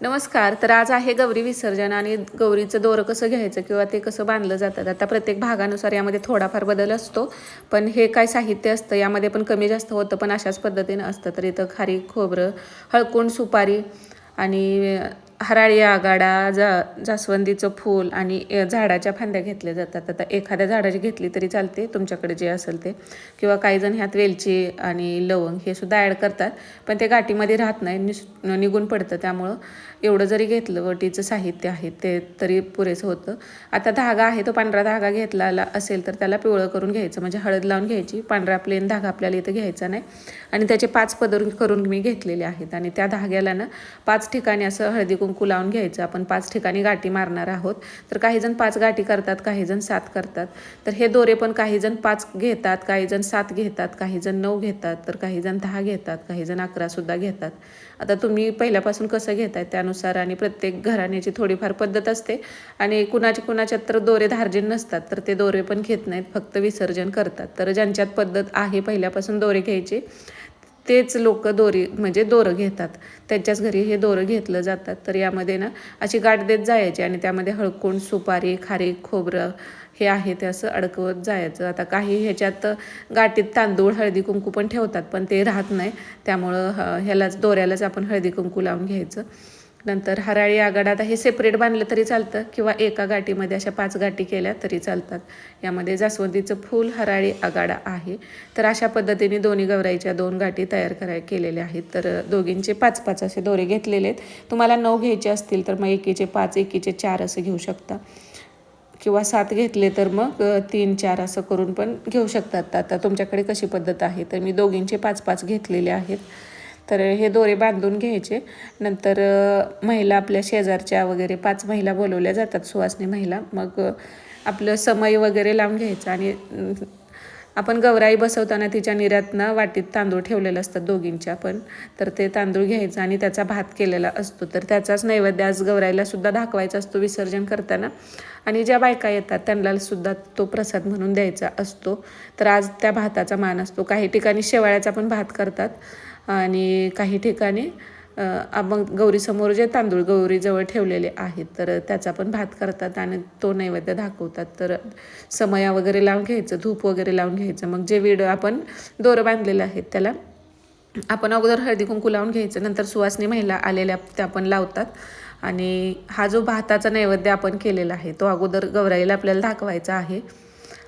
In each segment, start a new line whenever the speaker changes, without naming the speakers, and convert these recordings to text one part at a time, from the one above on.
नमस्कार तर आज आहे गौरी विसर्जन आणि गौरीचं दोरं कसं घ्यायचं किंवा ते कसं बांधलं जातं आता प्रत्येक भागानुसार यामध्ये थोडाफार बदल असतो पण हे काय साहित्य असतं यामध्ये पण कमी जास्त होतं पण अशाच पद्धतीनं असतं. तर इथं खारी खोबरं हळकुंड सुपारी आणि हराळी आगाडा जा जास्वंदीचं फूल आणि झाडाच्या फांद्या घेतल्या जातात. आता एखाद्या झाडाची घेतली तरी चालते तुमच्याकडे जे असेल ते. किंवा काही जण ह्यात वेलची आणि लवंग हे सुद्धा ॲड करतात पण ते गाठीमध्ये राहत नाही निस निघून पडतं. त्यामुळं एवढं जरी घेतलं वटीचं साहित्य आहे ते तरी पुरेसं होतं. आता धागा आहे तो पांढरा धागा घेतला असेल तर त्याला पिवळं करून घ्यायचं. म्हणजे हळद लावून घ्यायची पांढरा प्लेन धागा आपल्याला इथं घ्यायचा नाही. आणि त्याचे पाच पदर करून मी घेतलेले आहेत. आणि त्या धाग्याला ना पाच ठिकाणी असं हळदी कुंकू लावून घ्यायचं. आपण पाच ठिकाणी गाठी मारणार आहोत. तर काही जण पाच गाठी करतात काही जण सात करतात. तर हे दोरे पण काही जण पाच घेतात काही जण सात घेतात काही जण नऊ घेतात तर काही जण दहा घेतात काही जण अकरासुद्धा घेतात. आता तुम्ही पहिल्यापासून कसं घेताय त्यानुसार आणि प्रत्येक घराण्याची थोडीफार पद्धत असते. आणि कुणाच्या कुणाच्यात तर दोरे धार्जिन नसतात तर ते दोरे पण घेत नाहीत फक्त विसर्जन करतात. तर ज्यांच्यात पद्धत आहे पहिल्यापासून दोरे घ्यायची तेच लोक दोरी म्हणजे दोरं घेतात. त्यांच्याच घरी हे दोरं घेतलं जातात. तर यामध्ये ना अशी गाठ देत जायची आणि त्यामध्ये हळकुंड सुपारी खारीक खोबरं हे आहे ते असं अडकवत जायचं. आता काही ह्याच्यात गाठीत तांदूळ हळदी कुंकू पण ठेवतात पण ते राहत नाही. त्यामुळं ह- ह्यालाच दोऱ्यालाच आपण हळदी कुंकू लावून घ्यायचं. नंतर हराळी आगाड आता हे सेपरेट बांधलं तरी चालतं किंवा एका गाठीमध्ये अशा पाच गाठी केल्या तरी चालतात. यामध्ये जास्वंदीचं फूल हराळी आगाडा आहे. तर अशा पद्धतीने दोन्ही गवराईच्या दोन गाठी तयार कराय केलेल्या आहेत. तर दोघींचे पाच पाच असे दोरे घेतलेले आहेत. तुम्हाला नऊ घ्यायचे असतील तर मग एकीचे पाच एकीचे चार असे घेऊ शकता. किंवा सात घेतले तर मग तीन चार असं करून पण घेऊ शकतात. आता तुमच्याकडे कशी पद्धत आहे? तर मी दोघींचे पाच पाच घेतलेले आहेत. तर हे दोरे बांधून घ्यायचे. नंतर महिला आपल्या शेजारच्या वगैरे पाच महिला बोलवल्या जातात सुवासनी महिला. मग आपलं समय वगैरे लावून घ्यायचं आणि आपण गौराई बसवताना तिच्या निऱ्यातनं वाटीत तांदूळ ठेवलेलं असतात दोघींच्या पण. तर ते तांदूळ घ्यायचं आणि त्याचा भात केलेला असतो. तर त्याचाच नैवेद्य आज गवराईला सुद्धा दाखवायचा असतो विसर्जन करताना. आणि ज्या बायका येतात त्यांना सुद्धा तो प्रसाद म्हणून द्यायचा असतो. तर आज त्या भाताचा मान असतो. काही ठिकाणी शेवाळ्याचा पण भात करतात. आणि काही ठिकाणी मग गौरीसमोर जे तांदूळ गौरीजवळ ठेवलेले आहेत तर त्याचा पण भात करतात आणि तो नैवेद्य दाखवतात. तर समया वगैरे लावून घ्यायचं धूप वगैरे लावून घ्यायचं मग जे विड आपण दोरं बांधलेलं आहेत त्याला आपण अगोदर हळदी कुंकू लावून घ्यायचं नंतर सुवासनी महिला आलेल्या त्या पण लावतात. आणि हा जो भाताचा नैवेद्य आपण केलेला आहे तो अगोदर गौराईला आपल्याला दाखवायचा आहे.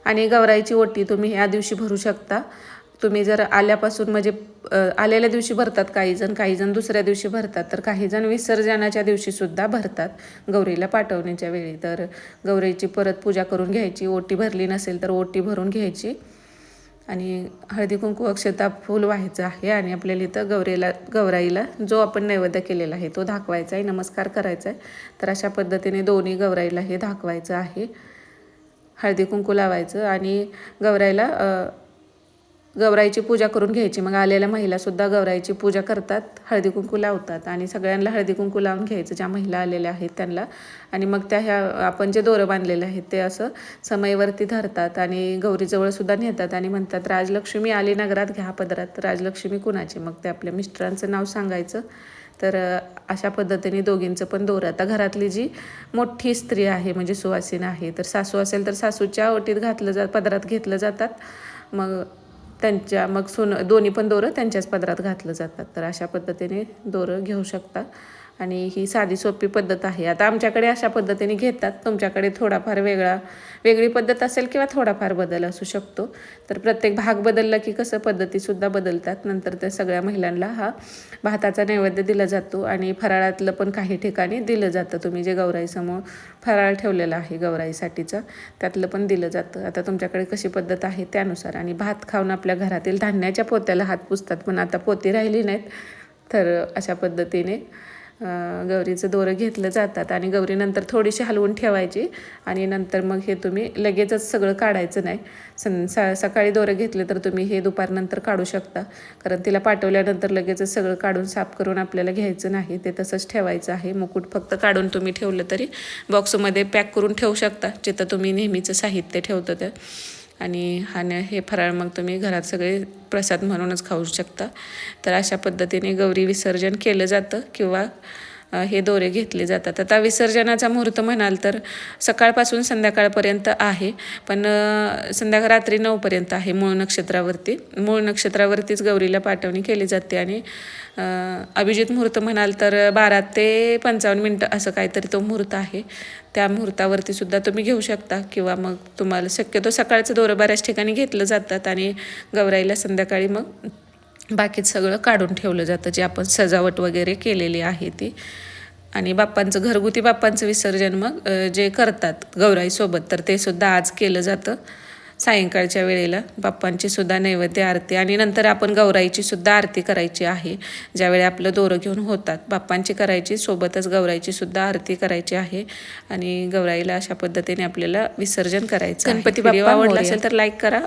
आणि गौराईची ओटी तुम्ही ह्या दिवशी भरू शकता. तुम्ही जर आल्यापासून म्हणजे आलेल्या दिवशी भरतात काही जण काही जण दुसऱ्या दिवशी भरतात तर काही जण विसर्जनाच्या दिवशी सुद्धा भरतात गौरीला पाठवण्याच्या वेळी. तर गौरीची परत पूजा करून घ्यायची ओटी भरली नसेल तर ओटी भरून घ्यायची. आणि हळदी कुंकू अक्षता फूल व्हायचं आहे आणि आपल्याला इथं गौरीला गौराईला जो आपण नैवेद्य केलेला आहे तो दाखवायचा आहे नमस्कार करायचा आहे. तर अशा पद्धतीने दोन्ही गौराईला हे दाखवायचं आहे. हळदी कुंकू लावायचं आणि गौराईला गौराईची पूजा करून घ्यायची. मग आलेल्या महिलासुद्धा गौराईची पूजा करतात हळदी कुंकू लावतात आणि सगळ्यांना हळदी कुंकू लावून घ्यायचं. ज्या महिला आलेल्या आहेत त्यांना. आणि मग त्या ह्या आपण जे दोरं बांधलेले आहेत ते असं समयवरती धरतात आणि गौरीजवळसुद्धा नेतात आणि म्हणतात राजलक्ष्मी आली नगरात घ्या पदरात. राजलक्ष्मी कुणाची? मग ते आपल्या मिस्टरांचं नाव सांगायचं. तर अशा पद्धतीने दोघींचं पण दोरं. आता घरातली जी मोठी स्त्री आहे म्हणजे सुवासिन आहे तर सासू असेल तर सासूच्या ओटीत घातलं जात पदरात घेतलं जातात. मग त्यांच्या मग सुन दोन्ही पण दोरं त्यांच्याच पदरात घातलं जातात. तर अशा पद्धतीने दोरं घेऊ शकता. आणि ही साधी सोपी पद्धत आहे. आता आमच्याकडे अशा पद्धतीने घेतात. तुमच्याकडे थोडाफार वेगळा वेगळी पद्धत असेल किंवा थोडाफार बदल असू शकतो. तर प्रत्येक भाग बदलला की कसं पद्धतीसुद्धा बदलतात. नंतर त्या सगळ्या महिलांना हा भाताचा नैवेद्य दिला जातो आणि फराळातलं पण काही ठिकाणी दिलं जातं. तुम्ही जे गौराईसमोर फराळ ठेवलेला आहे गौराईसाठीचं त्यातलं पण दिलं जातं. आता तुमच्याकडे कशी पद्धत आहे त्यानुसार. आणि भात खाऊन आपल्या घरातील धान्याच्या पोत्याला हात पुसतात. पण आता पोती राहिली नाहीत. तर अशा पद्धतीने गौरीचं दोरं घेतलं जातात आणि गौरीनंतर थोडीशी हलवून ठेवायची आणि नंतर मग हे तुम्ही लगेचच सगळं काढायचं नाही. सं सा सकाळी दोरं घेतले तर तुम्ही हे दुपारनंतर काढू शकता. कारण तिला पाठवल्यानंतर लगेचच सगळं काढून साफ करून आपल्याला घ्यायचं नाही. ते तसंच ठेवायचं आहे. मुकुट फक्त काढून तुम्ही ठेवलं तरी बॉक्समध्ये पॅक करून ठेवू शकता. जिथं तुम्ही नेहमीचं साहित्य ठेवतं तर आणि हा न हे फराळ मग तुम्ही घरात सगळे प्रसाद म्हणूनच खाऊ शकता. तर अशा पद्धतीने गौरी विसर्जन केलं जातं किंवा हे दोरे घेतले जातात. आता विसर्जनाचा मुहूर्त म्हणाल तर सकाळपासून संध्याकाळपर्यंत आहे. पण संध्याकाळ रात्री नऊपर्यंत आहे मूळ नक्षत्रावरती. मूळ नक्षत्रावरतीच गौरीला पाठवणी केली जाते आणि अभिजित मुहूर्त म्हणाल तर बारा ते पंचावन्न मिनटं असं काहीतरी तो मुहूर्त आहे. त्या मुहूर्तावरती सुद्धा तुम्ही घेऊ शकता किंवा मग तुम्हाला शक्यतो सकाळचं दोरं बऱ्याच ठिकाणी घेतलं जातात आणि गौराईला संध्याकाळी मग बाकीच सगळं काढून ठेवलं जातं जे आपण सजावट वगैरे केलेली आहे ती. आणि बाप्पांचं घरगुती बाप्पांचं विसर्जन मग जे करतात गौराईसोबत तर ते सुद्धा आज केलं जातं. सायंकाळच्या वेळेला बाप्पांची सुद्धा नैवेद्य आरती आणि नंतर आपण गौराईची सुद्धा आरती करायची आहे. ज्यावेळी आपलं दोरं घेऊन होतात बाप्पांची करायची सोबतच गौराईची सुद्धा आरती करायची आहे. आणि गौराईला अशा पद्धतीने आपल्याला विसर्जन करायचं गणपती बाप्पा आवडला असेल तर लाईक करा.